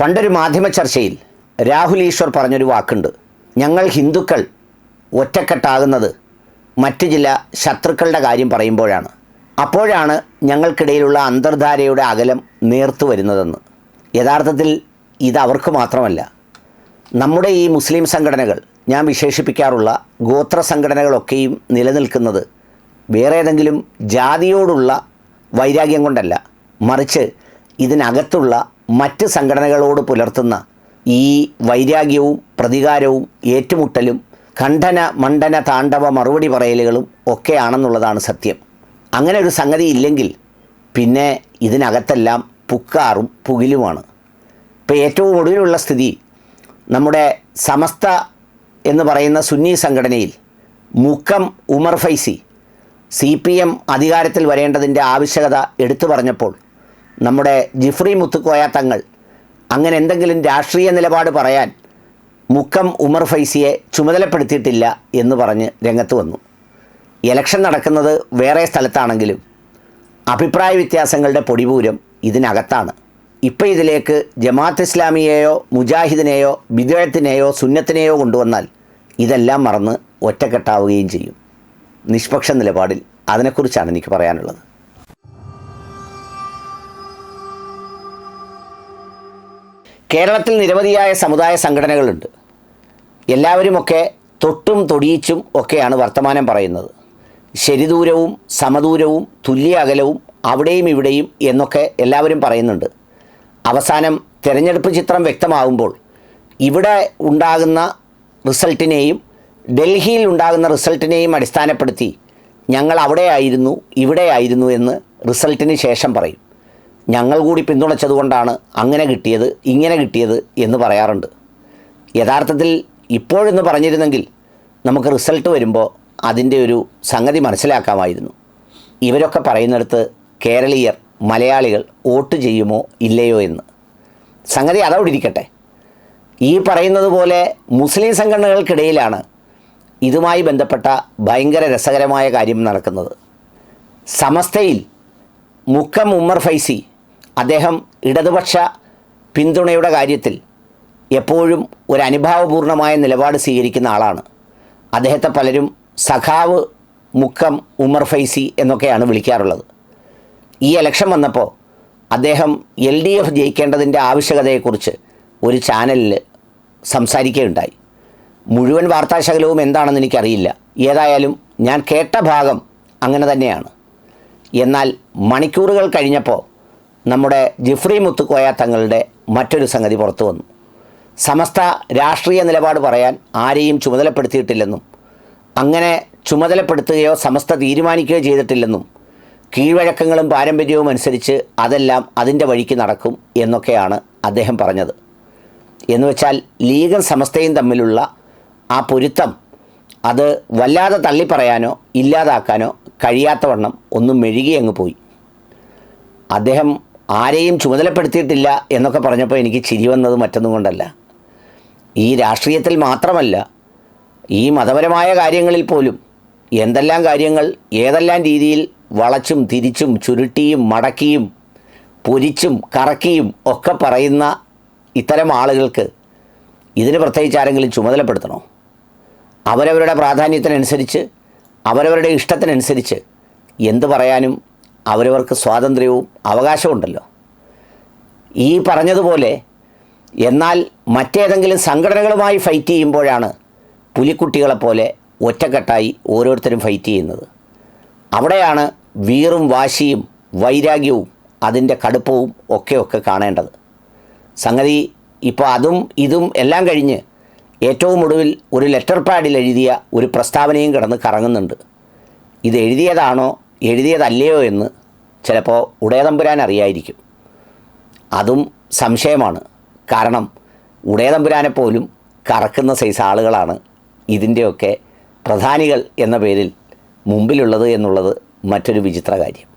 പണ്ടൊരു മാധ്യമ ചർച്ചയിൽ രാഹുൽ ഈശ്വർ പറഞ്ഞൊരു വാക്കുണ്ട്. ഞങ്ങൾ ഹിന്ദുക്കൾ ഒറ്റക്കെട്ടാകുന്നത് മറ്റു ചില ശത്രുക്കളുടെ കാര്യം പറയുമ്പോഴാണ്. അപ്പോഴാണ് ഞങ്ങൾക്കിടയിലുള്ള അന്തർധാരയുടെ അകലം നേർത്തു വരുന്നതെന്ന്. യഥാർത്ഥത്തിൽ ഇത് അവർക്ക് മാത്രമല്ല നമ്മുടെ ഈ മുസ്ലിം സംഘടനകൾ ഞാൻ വിശേഷിപ്പിക്കാറുള്ള ഗോത്ര സംഘടനകളൊക്കെയും നിലനിൽക്കുന്നത് വേറെ ഏതെങ്കിലും ജാതിയോടുള്ള വൈരാഗ്യം കൊണ്ടല്ല മറിച്ച് ഇതിനകത്തുള്ള മറ്റ് സംഘടനകളോട് പുലർത്തുന്ന ഈ വൈരാഗ്യവും പ്രതികാരവും ഏറ്റുമുട്ടലും ഖണ്ഡന മണ്ഡന താണ്ഡവ മറുപടി പറയലുകളും ഒക്കെയാണെന്നുള്ളതാണ് സത്യം. അങ്ങനെ ഒരു സംഗതി ഇല്ലെങ്കിൽ പിന്നെ ഇതിനകത്തെല്ലാം പുക്കാറും പുകിലുമാണ്. ഇപ്പോൾ ഏറ്റവും ഒടുവിലുള്ള സ്ഥിതി നമ്മുടെ സമസ്ത എന്ന് പറയുന്ന സുന്നി സംഘടനയിൽ Mukkam Umar Faizi C P M അധികാരത്തിൽ വരേണ്ടതിന്റെ ആവശ്യകത എടുത്തു പറഞ്ഞപ്പോൾ നമ്മുടെ ജിഫ്രി മുത്തുക്കോയ തങ്ങൾ. അങ്ങനെ എന്തെങ്കിലും രാഷ്ട്രീയ നിലപാട് പറയാൻ മുക്കം ഉമർ ഫൈസിയെ ചുമതലപ്പെടുത്തിയിട്ടില്ല എന്ന് പറഞ്ഞ് രംഗത്ത് വന്നു. ഇലക്ഷൻ നടക്കുന്നത് വേറെ സ്ഥലത്താണെങ്കിലും അഭിപ്രായ വ്യത്യാസങ്ങളുടെ പൊടിപൂരം ഇതിനകത്താണ്. ഇപ്പം ഇതിലേക്ക് ജമാഅത്ത് ഇസ്ലാമിയെയോ മുജാഹിദിനെയോ ബിദഴത്തിനെയോ സുന്നത്തിനെയോ കൊണ്ടുവന്നാൽ ഇതെല്ലാം മറന്ന് ഒറ്റക്കെട്ടാവുകയും ചെയ്യും. നിഷ്പക്ഷ നിലപാടിൽ അതിനെക്കുറിച്ചാണ് എനിക്ക് പറയാനുള്ളത്. കേരളത്തിൽ നിരവധിയായ സമുദായ സംഘടനകളുണ്ട്. എല്ലാവരുമൊക്കെ തൊട്ടും തൊടിയിച്ചും ഒക്കെയാണ് വർത്തമാനം പറയുന്നത്. ശരിദൂരവും സമദൂരവും തുല്യ അകലവും അവിടെയും ഇവിടെയും എന്നൊക്കെ എല്ലാവരും പറയുന്നുണ്ട്. അവസാനം തിരഞ്ഞെടുപ്പ് ചിത്രം വ്യക്തമാകുമ്പോൾ ഇവിടെ ഉണ്ടാകുന്ന റിസൾട്ടിനെയും ഡൽഹിയിൽ ഉണ്ടാകുന്ന റിസൾട്ടിനെയും അടിസ്ഥാനപ്പെടുത്തി ഞങ്ങൾ അവിടെയായിരുന്നു ഇവിടെയായിരുന്നു എന്ന് റിസൾട്ടിന് ശേഷം പറയും. ഞങ്ങൾ കൂടി പിന്തുണച്ചതുകൊണ്ടാണ് അങ്ങനെ കിട്ടിയത് ഇങ്ങനെ കിട്ടിയത് എന്ന് പറയാറുണ്ട്. യഥാർത്ഥത്തിൽ ഇപ്പോഴെന്ന് പറഞ്ഞിരുന്നെങ്കിൽ നമുക്ക് റിസൾട്ട് വരുമ്പോൾ അതിന്റെ ഒരു സംഗതി മനസ്സിലാക്കാമായിരുന്നു. ഇവരൊക്കെ പറയുന്നിടത്ത് കേരളീയർ മലയാളികൾ വോട്ട് ചെയ്യുമോ ഇല്ലയോ എന്ന്. സംഗതി അതവിടെ ഇരിക്കട്ടെ. ഈ പറയുന്നത് പോലെ മുസ്ലിം സംഘടനകൾക്കിടയിലാണ് ഇതുമായി ബന്ധപ്പെട്ട ഭയങ്കര രസകരമായ കാര്യം നടക്കുന്നത്. സമസ്തയിൽ മുക്കം ഉമ്മർ ഫൈസി അദ്ദേഹം ഇടതുപക്ഷ പിന്തുണയുടെ കാര്യത്തിൽ എപ്പോഴും ഒരു അനുഭാവപൂർണമായ നിലപാട് സ്വീകരിക്കുന്ന ആളാണ്. അദ്ദേഹത്തെ പലരും സഖാവ് മുക്കം ഉമർ ഫൈസി എന്നൊക്കെയാണ് വിളിക്കാറുള്ളത്. ഈ ഇലക്ഷൻ വന്നപ്പോൾ അദ്ദേഹം എൽ ഡി എഫ് ജയിക്കേണ്ടതിന്റെ ആവശ്യകതയെക്കുറിച്ച് ഒരു ചാനലിൽ സംസാരിക്കുകയുണ്ടായി. മുഴുവൻ വാർത്താശകലവും എന്താണെന്ന് എനിക്കറിയില്ല. ഏതായാലും ഞാൻ കേട്ട ഭാഗം അങ്ങനെ തന്നെയാണ്. എന്നാൽ മണിക്കൂറുകൾ കഴിഞ്ഞപ്പോൾ നമ്മുടെ ജിഫ്രി മുത്തുക്കോയ തങ്ങളുടെ മറ്റൊരു സംഗതി പുറത്തു വന്നു. സമസ്ത രാഷ്ട്രീയ നിലപാട് പറയാൻ ആരെയും ചുമതലപ്പെടുത്തിയിട്ടില്ലെന്നും അങ്ങനെ ചുമതലപ്പെടുത്തുകയോ സമസ്ത തീരുമാനിക്കുകയോ ചെയ്തിട്ടില്ലെന്നും കീഴ്വഴക്കങ്ങളും പാരമ്പര്യവും അനുസരിച്ച് അതെല്ലാം അതിന്റെ വഴിക്ക് നടക്കും എന്നൊക്കെയാണ് അദ്ദേഹം പറഞ്ഞത്. എന്ന് വെച്ചാൽ ലീഗും സമസ്തയും തമ്മിലുള്ള ആ പൊരുത്തം അത് വല്ലാതെ തള്ളിപ്പറയാനോ ഇല്ലാതാക്കാനോ കഴിയാത്തവണ്ണം ഒന്നും മെഴുകിയങ്ങ് പോയി. അദ്ദേഹം ആരെയും ചുമതലപ്പെടുത്തിയിട്ടില്ല എന്നൊക്കെ പറഞ്ഞപ്പോൾ എനിക്ക് ചിരി വന്നത് മറ്റൊന്നും കൊണ്ടല്ല. ഈ രാഷ്ട്രീയത്തിൽ മാത്രമല്ല ഈ മതപരമായ കാര്യങ്ങളിൽ പോലും എന്തെല്ലാം കാര്യങ്ങൾ ഏതെല്ലാം രീതിയിൽ വളച്ചും തിരിച്ചും ചുരുട്ടിയും മടക്കിയും പൊരിച്ചും കറക്കിയും ഒക്കെ പറയുന്ന ഇത്തരം ആളുകൾക്ക് ഇതിന് പ്രത്യേകിച്ച് ആരെങ്കിലും ചുമതലപ്പെടുത്തണോ? അവരവരുടെ പ്രാധാന്യത്തിനനുസരിച്ച് അവരവരുടെ ഇഷ്ടത്തിനനുസരിച്ച് എന്ത് പറയാനും അവരവർക്ക് സ്വാതന്ത്ര്യവും അവകാശമുണ്ടല്ലോ ഈ പറഞ്ഞതുപോലെ എന്നാൽ മറ്റേതെങ്കിലും സംഘടനകളുമായി ഫൈറ്റ് ചെയ്യുമ്പോഴാണ് പുലിക്കുട്ടികളെപ്പോലെ ഒറ്റക്കെട്ടായി ഓരോരുത്തരും ഫൈറ്റ് ചെയ്യുന്നത്. അവിടെയാണ് വീറും വാശിയും വൈരാഗ്യവും അതിന്റെ കടുപ്പവും ഒക്കെ ഒക്കെ കാണേണ്ടത്. സംഗതി ഇപ്പോൾ അതും ഇതും എല്ലാം കഴിഞ്ഞ് ഏറ്റവും ഒടുവിൽ ഒരു ലെറ്റർ പാഡിൽ എഴുതിയ ഒരു പ്രസ്താവനയും കിടന്ന് കറങ്ങുന്നുണ്ട്. ഇത് എഴുതിയതാണോ എഴുതിയതല്ലയോ എന്ന് ചിലപ്പോൾ ഉടയതമ്പുരാൻ അറിയായിരിക്കും. അതും സംശയമാണ്. കാരണം ഉടയതമ്പുരാനെ പോലും കറക്കുന്ന സൈസ് ആളുകളാണ് ഇതിന്റെയൊക്കെ പ്രധാനികൾ എന്ന പേരിൽ മുമ്പിലുള്ളത് എന്നുള്ളത് മറ്റൊരു വിചിത്ര കാര്യം.